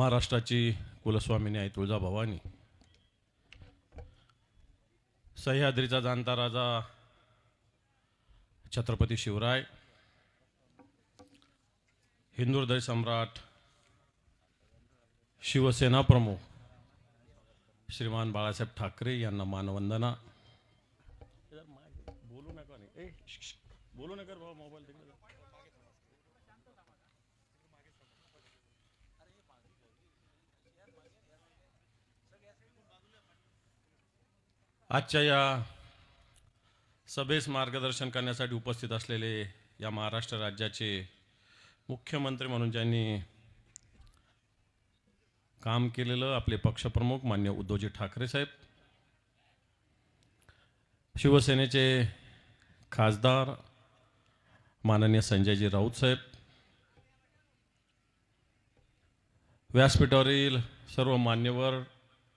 महाराष्ट्राची कुलस्वामिनी आहे तुळजाभवानी. सह्याद्रीचा जाणता राजा छत्रपती शिवराय. हिंदू सम्राट शिवसेना प्रमुख श्रीमान बाळासाहेब ठाकरे यांना मानवंदना. बोलू नका बोलू नका मोबाईल आजच्या या सभेस मार्गदर्शन करण्यासाठी उपस्थित असलेले या महाराष्ट्र राज्याचे मुख्यमंत्री म्हणून ज्यांनी काम केलेलं आपले पक्षप्रमुख मान्य उद्धवजी ठाकरे साहेब शिवसेनेचे खासदार माननीय संजयजी राऊत साहेब व्यासपीठावरील सर्व मान्यवर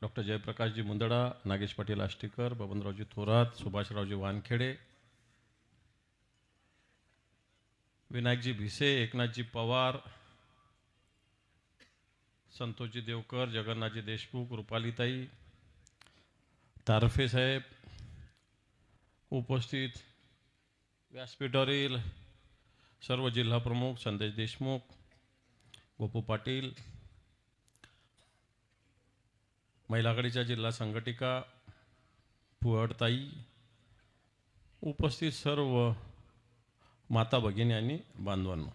डॉक्टर जयप्रकाशजी मुंदडा, नागेश पाटील आष्टीकर, बबनरावजी थोरात, सुभाषरावजी वानखेडे, विनायकजी भिसे, एकनाथजी पवार, संतोषजी देवकर, जगन्नाथजी देशमुख, रुपालीताई, तारफे साहेब, उपस्थित व्यासपीठावरील सर्व जिल्हा प्रमुख संदेश देशमुख, गोपू पाटील महिलाकडीच्या जिल्हा संघटिका पुहडताई उपस्थित सर्व माता भगिनी आणि बांधवांनो.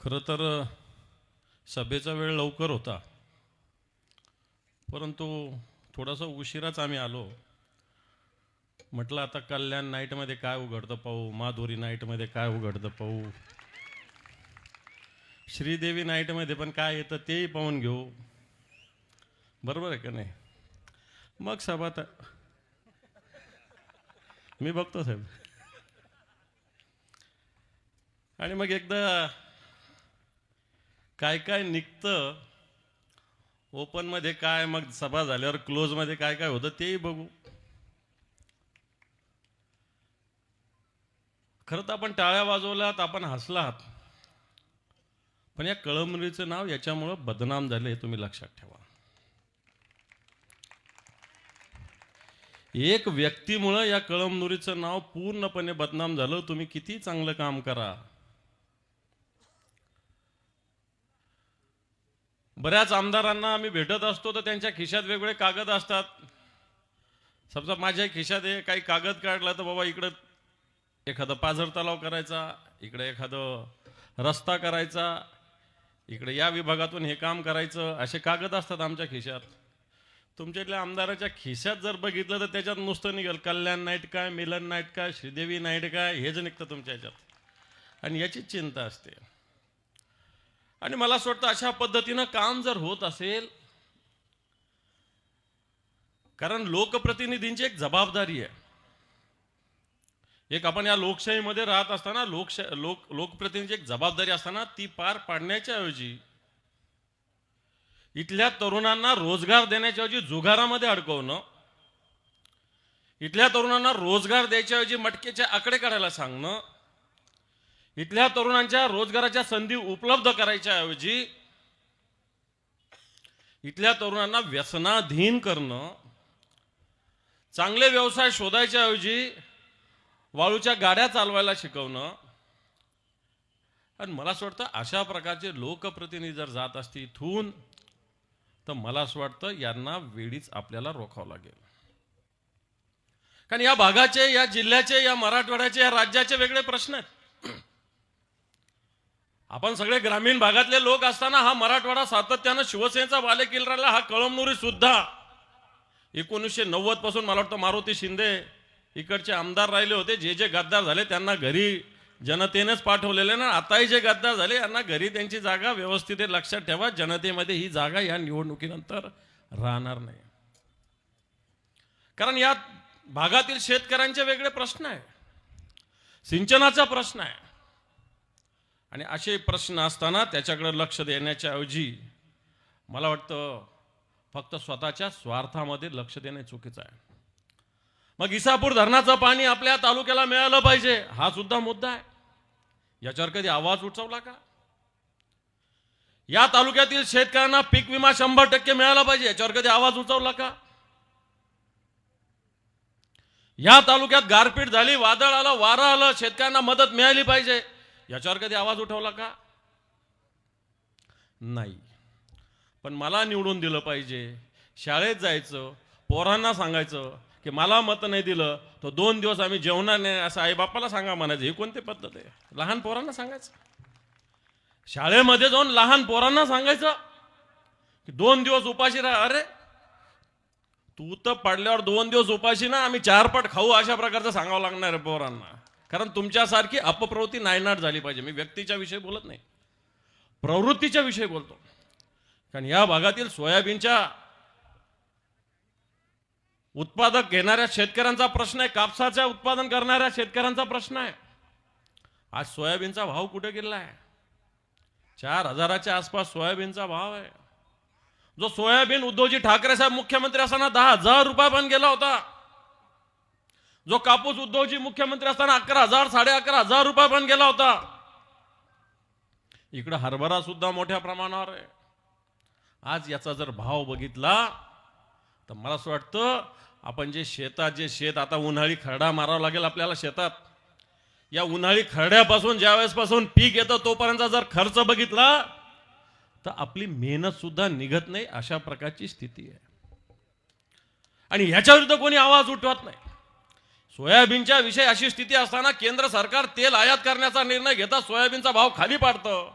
खरं तर सभेचा वेळ लवकर होता परंतु थोडासा उशिराच आम्ही आलो. म्हटलं आता कल्याण नाईटमध्ये काय उघडतं पाहू माधुरी नाईटमध्ये काय उघडतं पाहू? श्रीदेवी नाईटमध्ये पण काय येतं तेही पाहून घेऊ. बरोबर आहे का नाही? मग सभा तर मी बघतो साहेब. आणि मग एकदा काय काय निघतं ओपनमध्ये काय मग सभा झाल्यावर क्लोजमध्ये काय काय होतं तेही बघू. खरं तर आपण टाळ्या वाजवल्यात आपण हसलात. पण या कळमनुरीचं नाव याच्यामुळं बदनाम झालं हे तुम्ही लक्षात ठेवा. एक व्यक्तीमुळं या कळमनुरीचं नाव पूर्णपणे बदनाम झालं तुम्ही किती चांगलं काम करा. बऱ्याच आमदारांना आम्ही भेटत असतो तर त्यांच्या खिशात वेगवेगळे कागद असतात. समजा माझ्या खिशात हे काही कागद काढला तर बाबा इकडं एखादं पाझर तलाव करायचा इकडे एखादं रस्ता करायचा इकडे या विभागातून हे काम करायचं असे कागद असतात आमच्या खिशात. तुमच्यातल्या आमदाराच्या खिशात जर बघितलं तर त्याच्यात नुसतं निघेल कल्याण नाईट काय मिलन नाईट काय श्रीदेवी नाईट काय हेच निघतं तुमच्या ह्याच्यात आणि याचीच चिंता असते. आणि मला असं वाटतं अशा पद्धतीनं काम जर होत असेल कारण लोकप्रतिनिधींची एक जबाबदारी आहे. एक आपण या लोकशाहीमध्ये राहत असताना लोकशा लोक लोकप्रतिनिधीची एक जबाबदारी असताना ती पार पाडण्याच्या ऐवजी इथल्या तरुणांना रोजगार देण्याच्या ऐवजी जुगारामध्ये अडकवणं इथल्या तरुणांना रोजगार द्यायच्या ऐवजी मटकेचे आकडे काढायला सांगणं इथल्या तरुणांच्या रोजगाराच्या संधी उपलब्ध करायच्या ऐवजी इथल्या तरुणांना व्यसनाधीन करणं चांगले व्यवसाय शोधायच्या ऐवजी वाळूच्या गाड्या चालवायला शिकवणं. आणि मला असं वाटतं अशा प्रकारचे लोकप्रतिनिधी जर जात असतील इथून तर मला असं वाटतं यांना वेळीच आपल्याला रोखावं लागेल. कारण या भागाचे या जिल्ह्याचे या मराठवाड्याचे या राज्याचे वेगळे प्रश्न आहेत. आपण सगळे ग्रामीण भागातले लोक असताना हा मराठवाडा सातत्यानं शिवसेनेचा बालेकिल्ला हा कळमनुरी सुद्धा एकोणीसशे नव्वदपासून मला वाटतं मारुती शिंदे इकडचे आमदार राहिले होते जे जे गद्दार झाले त्यांना घरी जनतेनेच पाठवलेले ना. आताही जे गद्दार झाले यांना घरी त्यांची जागा व्यवस्थित लक्षात ठेवा. जनतेमध्ये ही जागा या निवडणुकीनंतर राहणार नाही. कारण या भागातील शेतकऱ्यांचे वेगळे प्रश्न आहे. सिंचनाचा प्रश्न आहे. आणि असे प्रश्न असताना त्याच्याकडे लक्ष देण्याच्या ऐवजी मला वाटतं फक्त स्वतःच्या स्वार्थामध्ये लक्ष देणे चुकीचं आहे. मग इसापूर धरणाचं पाणी आपल्या तालुक्याला मिळालं पाहिजे. हा सुद्धा मुद्दा आहे. याच्यावर कधी आवाज उठवला का? या तालुक्यातील शेतकऱ्यांना पीक विमा शंभर टक्के मिळाला पाहिजे. याच्यावर कधी आवाज उचवला का? या तालुक्यात गारपीट झाली वादळ आलं वारं आलं शेतकऱ्यांना मदत मिळाली पाहिजे. याच्यावर कधी आवाज उठवला का? नाही. पण मला निवडून दिलं पाहिजे. शाळेत जायचं पोरांना सांगायचं की मला मत नाही दिलं तर दोन दिवस आम्ही जेवणार नाही असं आईबापाला सांगा म्हणायचं. ही कोणती पद्धत आहे? लहान पोरांना सांगायचं? शाळेमध्ये जाऊन लहान पोरांना सांगायचं की दोन दिवस उपाशी राहा. अरे तू तर पडल्यावर दोन दिवस उपाशी ना आम्ही चार पट खाऊ अशा प्रकारचं सांगावं लागणार आहे पोरांना. कारण तुमच्यासारखी अपप्रवृत्ती नायनाट झाली पाहिजे. मी व्यक्तीच्या विषयी बोलत नाही. प्रवृत्तीच्या विषयी बोलतो. कारण या भागातील सोयाबीनच्या उत्पादक घेणाऱ्या शेतकऱ्यांचा प्रश्न आहे कापसाच्या उत्पादन करणाऱ्या शेतकऱ्यांचा प्रश्न आहे. आज सोयाबीनचा भाव कुठे गेला आहे? चार हजाराच्या आसपास सोयाबीनचा भाव आहे. जो सोयाबीन उद्धवजी ठाकरे साहेब मुख्यमंत्री असताना दहा हजार रुपयापर्यंत गेला होता. जो कापूस उद्धवजी मुख्यमंत्री असताना अकरा हजार साडे अकरा हजार रुपयापर्यंत गेला होता. इकडे हरभरा सुद्धा मोठ्या प्रमाणावर आहे. आज याचा जर भाव बघितला तर मला असं वाटतं आपण जे शेतात जे शेत आता उन्हाळी खरडा मारावा लागेल आपल्याला शेतात. या उन्हाळी खरड्यापासून ज्या वेळेसपासून पीक येतं तोपर्यंत जर खर्च बघितला तर आपली मेहनत सुद्धा निघत नाही अशा प्रकारची स्थिती आहे. आणि ह्याच्या विरुद्ध कोणी आवाज उठवत नाही. सोयाबीनच्या विषयी अशी स्थिती असताना केंद्र सरकार तेल आयात करण्याचा निर्णय घेता सोयाबीनचा भाव खाली पाडतं.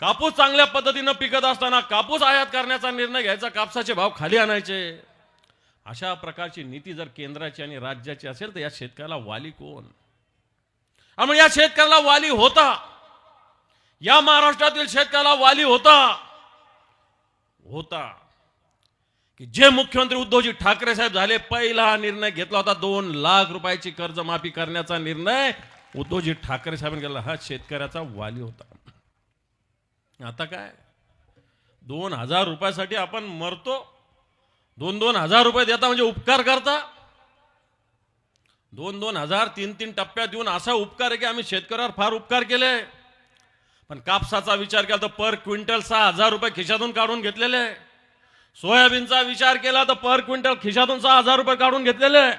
कापूस चांगल्या पद्धतीनं पिकत असताना कापूस आयात करण्याचा निर्णय घ्यायचा कापसाचे भाव खाली आणायचे. अशा प्रकारची नीती जर केंद्राची आणि राज्याची असेल तर या शेतकऱ्याला वाली कोण? आणि या शेतकऱ्याला वाली होता. या महाराष्ट्रातील शेतकऱ्याला वाली होता. होता. की जे मुख्यमंत्री उद्धवजी ठाकरे साहेब झाले पहिला हा निर्णय घेतला होता. दोन लाख रुपयाची कर्जमाफी करण्याचा निर्णय उद्धवजी ठाकरे साहेबांनी केला हा शेतकऱ्याचा वाली होता. आता काय? दोन हजार रुपयासाठी आपण मरतो दोन दोन हजार रुपये देता म्हणजे उपकार करता? दोन दोन हजार तीन तीन टप्प्यात येऊन असा उपकार आहे की आम्ही शेतकऱ्यावर फार उपकार केले. पण कापसाचा विचार केला तर पर क्विंटल सहा हजार रुपये खिशातून काढून घेतलेले. सोयाबीनचा विचार केला तर पर क्विंटल खिशातून सहा हजार रुपये काढून घेतलेले.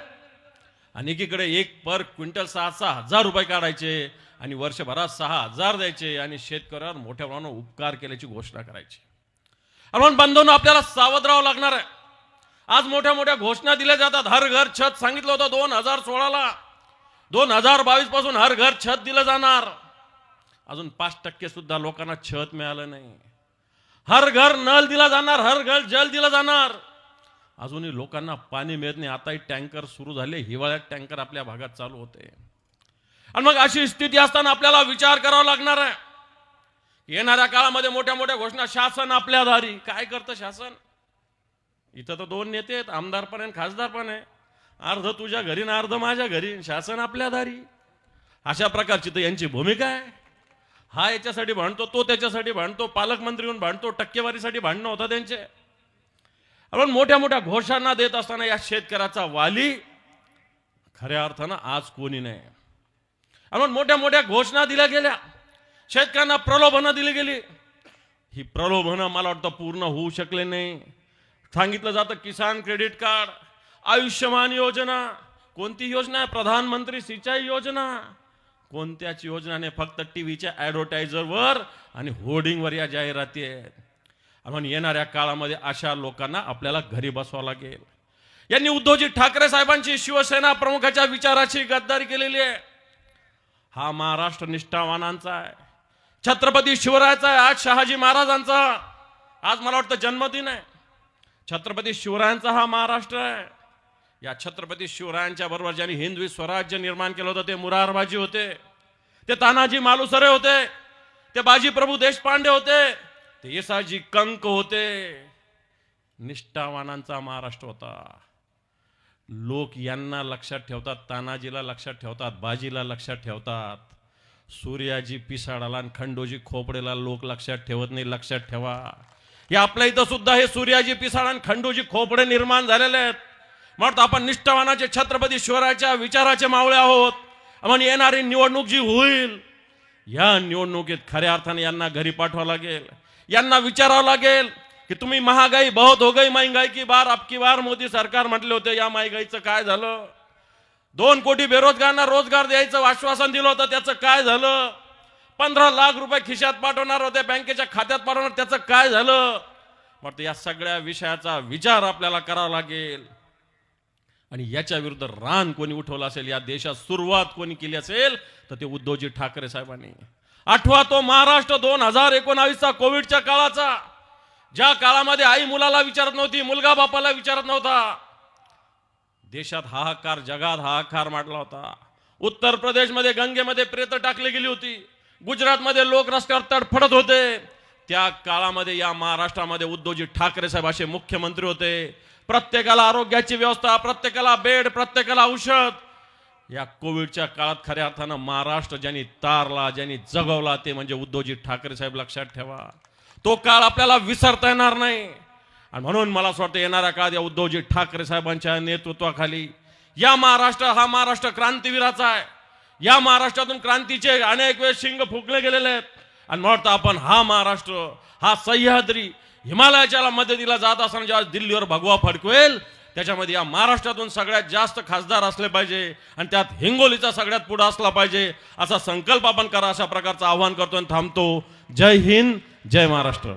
आणि एकीकडे एक पर क्विंटल सहा सहा हजार रुपये काढायचे आणि वर्षभरात सहा हजार द्यायचे आणि शेतकऱ्यावर मोठ्या प्रमाणात उपकार केल्याची घोषणा करायची. आपण म्हणून आपल्याला सावध राहावं लागणार आहे. आज मोठ्या मोठ्या घोषणा दिल्या जातात. हर घर छत सांगितलं होतं दोन हजार सोळाला. दोन हजार बावीसपासून हर घर छत दिलं जाणार. अजून पाच टक्के सुद्धा लोकांना छत मिळालं नाही. हर घर नल दिला जाणार हर घर जल दिलं जाणार. अजूनही लोकांना पाणी मिळत नाही. आताही टँकर सुरू झाले. हिवाळ्यात टँकर आपल्या भागात चालू होते. आणि मग अशी स्थिती असताना आपल्याला विचार करावा लागणार आहे. येणाऱ्या काळामध्ये मोठ्या मोठ्या घोषणा शासन आपल्या दारी काय करतं शासन? इथं तर दोन नेते आहेत आमदार पण आहे आणि खासदार पण आहे. अर्ध तुझ्या घरी ना अर्ध माझ्या घरी शासन आपल्या दारी. अशा प्रकारची तर यांची भूमिका आहे. हा याच्यासाठी भांडतो तो त्याच्यासाठी भांडतो पालकमंत्री होऊन भांडतो टक्केवारीसाठी भांडणं होतं त्यांचे. आपण मोठ्या मोठ्या घोषणा देत असताना या शेतकऱ्याचा वाली खऱ्या अर्थानं आज कोणी नाही. आपण मोठ्या मोठ्या घोषणा दिल्या गेल्या. शेतकऱ्यांना प्रलोभनं दिली गेली. ही प्रलोभनं मला वाटतं पूर्ण होऊ शकले नाही. सांगितलं जातं किसान क्रेडिट कार्ड आयुष्यमान योजना कोणती योजना आहे? प्रधानमंत्री सिंचाई योजना. कोणत्याच योजनाने फक्त टीव्हीच्या ॲडव्हर्टायझरवर आणि होर्डिंगवर या जाहिराती आहेत. म्हणून येणाऱ्या काळामध्ये अशा लोकांना आपल्याला घरी बसवावं लागेल. यांनी उद्धवजी ठाकरे साहेबांची शिवसेना प्रमुखाच्या विचाराची गद्दारी केलेली आहे. हा महाराष्ट्र निष्ठावानांचा आहे. छत्रपती शिवरायाचा आहे. आज शहाजी महाराजांचा. आज मला वाटतं जन्मदिन आहे. छत्रपती शिवरायांचा हा महाराष्ट्र आहे. या छत्रपती शिवरायांच्या बरोबर ज्यांनी हिंदवी स्वराज्य निर्माण केलं होतं ते मुरारबाजी होते ते तानाजी मालुसरे होते ते बाजी प्रभू देशपांडे होते ते येसाजी कंक होते. निष्ठावानांचा महाराष्ट्र होता. लोक यांना लक्षात ठेवतात तानाजीला लक्षात ठेवतात बाजीला लक्षात ठेवतात. सूर्याजी पिसाडाला आणि खंडोजी खोपडेला लोक लक्षात ठेवत नाही लक्षात ठेवा. या आपल्या इथं सुद्धा हे सूर्याजी पिसाळ आणि खंडोजी खोपडे निर्माण झालेले आहेत. म्हणतो आपण निष्ठावानाचे छत्रपती शिवरायाच्या विचाराचे मावळे आहोत. म्हणून येणारी निवडणूक जी होईल या निवडणुकीत खऱ्या अर्थाने यांना घरी पाठवावं लागेल. यांना विचारावं लागेल की तुम्ही महागाई बहुत हो गई महंगाई की बार अबकी बार मोदी सरकार म्हटले होते या महागाईचं काय झालं? दोन कोटी बेरोजगारांना रोजगार द्यायचं आश्वासन दिलं होतं त्याचं काय झालं? पंधरा लाख रुपये खिशात पाठवणार होते बँकेच्या खात्यात पाठवणार. त्याचं काय झालं? वाटतं या सगळ्या विषयाचा विचार आपल्याला करावा लागेल. आणि याच्या विरुद्ध रान कोणी उठवलं असेल या देशात सुरुवात कोणी केली असेल तर ते उद्धवजी ठाकरे साहेबांनी. आठवा तो महाराष्ट्र दोन हजार एकोणावीसचा कोविडच्या काळाचा. ज्या काळामध्ये आई मुलाला विचारत नव्हती मुलगा बापाला विचारत नव्हता. देशात हाहाकार जगात हाहाकार मांडला होता. उत्तर प्रदेशमध्ये गंगेमध्ये प्रेत टाकली गेली होती. गुजरातमध्ये लोक रस्त्यावर तडफडत होते. त्या काळामध्ये या महाराष्ट्रामध्ये उद्धवजी ठाकरे साहेब असे मुख्यमंत्री होते. प्रत्येकाला आरोग्याची व्यवस्था प्रत्येकाला बेड प्रत्येकाला औषध. या कोविडच्या काळात खऱ्या अर्थानं महाराष्ट्र ज्यांनी तारला ज्यांनी जगवला ते म्हणजे उद्धवजी ठाकरे साहेब लक्षात ठेवा. तो काळ आपल्याला विसरता येणार नाही. आणि म्हणून मला असं वाटतं येणाऱ्या काळात या उद्धवजी ठाकरे साहेबांच्या नेतृत्वाखाली या महाराष्ट्र हा महाराष्ट्र क्रांतीवीराचा आहे. या महाराष्ट्रातून क्रांतीचे अनेक वेळेस शिंग फुकले गेलेले आहेत. आणि मला आपण हा महाराष्ट्र हा सह्याद्री हिमालयाच्या मदतीला जात असताना जेव्हा दिल्लीवर भगवा फडकवेल त्याच्यामध्ये या महाराष्ट्रातून सगळ्यात जास्त खासदार असले पाहिजे आणि त्यात हिंगोलीचा सगळ्यात पुढे असला पाहिजे असा संकल्प आपण करा अशा प्रकारचं आव्हान करतो आणि थांबतो. जय हिंद जय महाराष्ट्र.